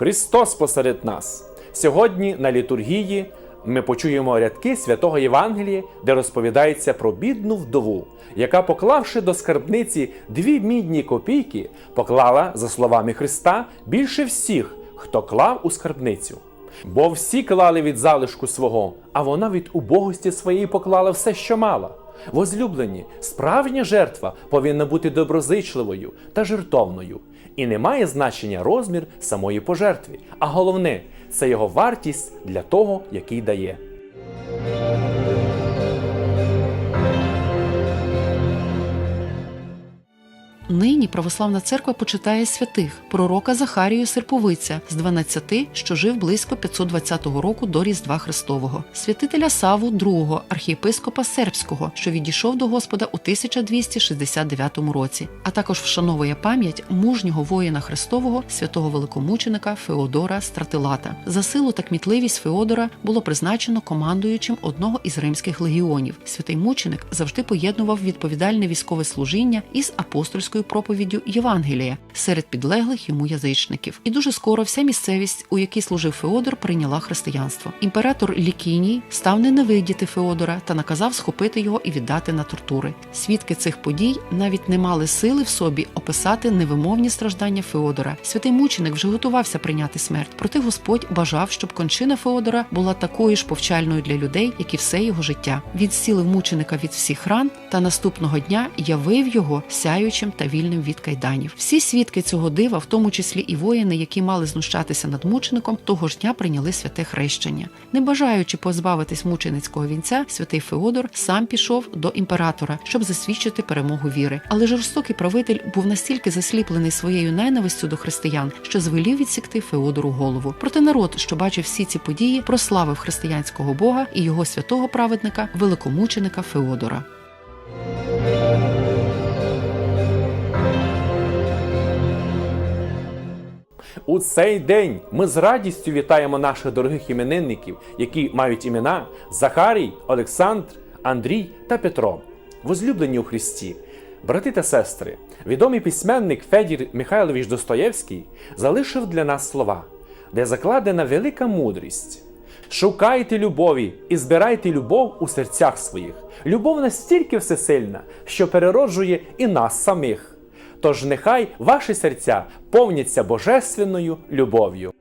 Христос посеред нас. Сьогодні на літургії ми почуємо рядки святого Євангелія, де розповідається про бідну вдову, яка, поклавши до скарбниці дві мідні копійки, поклала, за словами Христа, більше всіх, хто клав у скарбницю. Бо всі клали від залишку свого, а вона від убогості своєї поклала все, що мала. Возлюблені, справжня жертва повинна бути доброзичливою та жертовною. І не має значення розмір самої пожертви, а головне це його вартість для того, який дає. Нині православна церква почитає святих пророка Захарію Серповиця з 12, що жив близько 520 року до Різдва Христового, святителя Саву II, архієпископа Сербського, що відійшов до Господа у 1269 році, а також вшановує пам'ять мужнього воїна Христового святого великомученика Феодора Стратилата. За силу та кмітливість Феодора було призначено командуючим одного із римських легіонів. Святий мученик завжди поєднував відповідальне військове служіння із апостольською проповіддю Євангелія серед підлеглих йому язичників. І дуже скоро вся місцевість, у якій служив Феодор, прийняла християнство. Імператор Лікіній став ненавидіти Феодора та наказав схопити його і віддати на тортури. Свідки цих подій навіть не мали сили в собі описати невимовні страждання Феодора. Святий мученик вже готувався прийняти смерть. Проте Господь бажав, щоб кончина Феодора була такою ж повчальною для людей, як і все його життя. Він зцілив мученика від всіх ран та наступного дня явив його сяючим та вільним від кайданів. Всі свідки цього дива, в тому числі і воїни, які мали знущатися над мучеником, того ж дня прийняли святе хрещення. Не бажаючи позбавитись мученицького вінця, святий Феодор сам пішов до імператора, щоб засвідчити перемогу віри. Але жорстокий правитель був настільки засліплений своєю ненавистю до християн, що звелів відсікти Феодору голову. Проте народ, що бачив всі ці події, прославив християнського бога і його святого праведника, великомученика Феодора. У цей день ми з радістю вітаємо наших дорогих іменинників, які мають імена Захарій, Олександр, Андрій та Петро, возлюблені у Христі. Брати та сестри, відомий письменник Федір Михайлович Достоєвський залишив для нас слова, де закладена велика мудрість. Шукайте любові і збирайте любов у серцях своїх. Любов настільки всесильна, що перероджує і нас самих. Тож нехай ваші серця повняться божественною любов'ю.